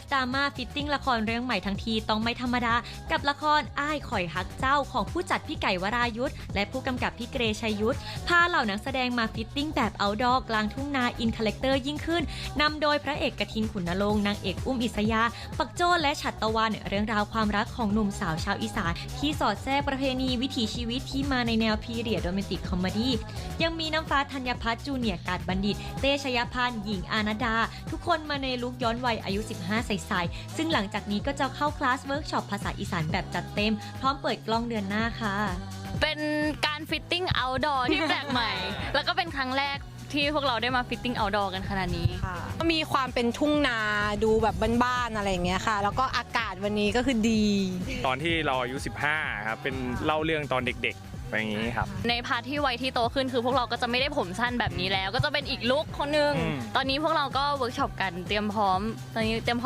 ฟดราม่าฟิตติ้งละครเรื่องใหม่ทั้งทีต้องไม่ธรรมดา กับละครอ้ายข่อยฮักเจ้าของผู้จัดพี่ไก่วรายุทธและผู้กำกับพี่เกรชัยยุทธพาเหล่านักแสดงมาฟิตติ้งแบบเอาดอกกลางทุ่งนาอินคาแรคเตอร์ยิ่งขึ้นนำโดยพระเอกกทินขุนนรงค์นางเอกอุ้มอิสยา ปักโจ้และฉัตรตะวันเรื่องราวความรักของหนุ่มสาวชาวอีสานที่สอดแทรกประเพณีวิถีชีวิตที่มาในแนวพีเรียดโรแมนติกคอมเมดี้ยังมีน้ำฟ้าธัญพัฒน์จูเนียร์กาดบัณฑิต เต้ชยพันธ์หญิงอานาดา ทุกคนมาในลุคย้อนวัยอายุ 15ใสๆซึ่งหลังจากนี้ก็จะเข้าคลาสเวิร์กช็อปภาษาอีสานแบบจัดเต็ม พร้อมเปิดกล้องเดือนหน้าค่ะ เป็นการฟิตติ้งเอาดอร์ที่แปลกใหม่ แล้วก็เป็นครั้งแรกที่พวกเราได้มาฟิตติ้งเอาดอร์กันขนาดนี้ค่ะมีความเป็นทุ่งนาดูแบบบ้านๆอะไรอย่างเงี้ยค่ะ แล้วก็อากาศวันนี้ก็คือดี ตอนที่เราอายุ 15ครับเป็นเล่าเรื่องตอนเด็กๆไปอย่างนี้ครับ ในพาร์ทที่วัยที่โตขึ้นคือพวกเราก็จะไม่ได้ผมสั้นแบบนี้แล้ว ก็จะเป็นอีกลุคคนหนึงอืมตอนนี้พวกเราก็เวิร์กช็อปกันเตรียมพร้อม ตอนนี้เตรียมพร้อม